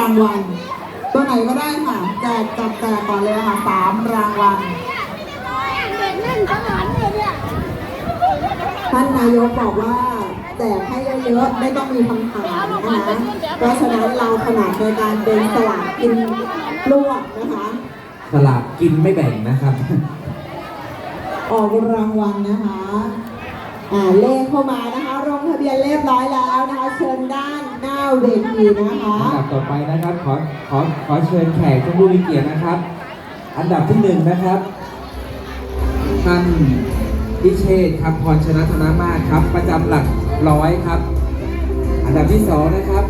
รางวัลตัวไหนก็ได้ค่ะแจกจับแจกก่อนเลยค่ะสามรางวัลท่านนายกบอกว่าแจกให้เยอะๆไม่ต้องมีคำถามนะคะเพราะฉะนั้นเราขนาดในการเดินสลากกินลวกนะคะสลากกินไม่แบ่งนะครับ ออกรางวัลนะคะ อ่าเลขเข้ามานะคะลงทะเบียนเรียบร้อยแล้วนะคะเชิญด้านหน้าเวทีนะคะ อันดับต่อไปนะครับ ขอขอขอเชิญแขกทุกผู้มีเกียรตินะครับ อันดับที่หนึ่งนะครับท่านพิเชษฐ์ครับพรชนะธนมาศครับ ประจำหลักร้อยครับ อันดับที่สองนะครับ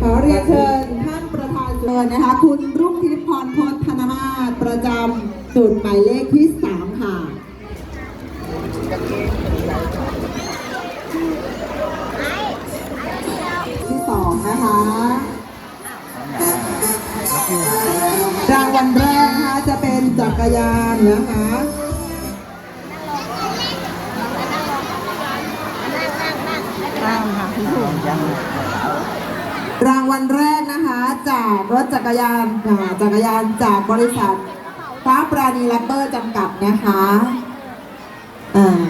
ขอเรียนเชิญท่านประธานเชิญนะคะ คุณรุ่งทิพย์พรพจน์ธนมาศประจำจุดหมายเลขที่สามค่ะ องนะคะรางวัลแรกนะคะจะเป็นจักรยานนะคะรางวัลแรกนะคะจากรถจักรยานอ่าจักรยานจากบริษัทฟ้าปราณีแรปเปอร์จำกัดนะคะอ่า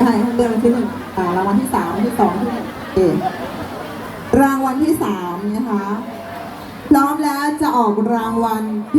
ใช่เดือนที่หนึ่งอ่ารางวัลที่สามที่สองที่หนึ่งเอรางวัลที่สามนะคะ พร้อมแล้วจะออกรางวัลที่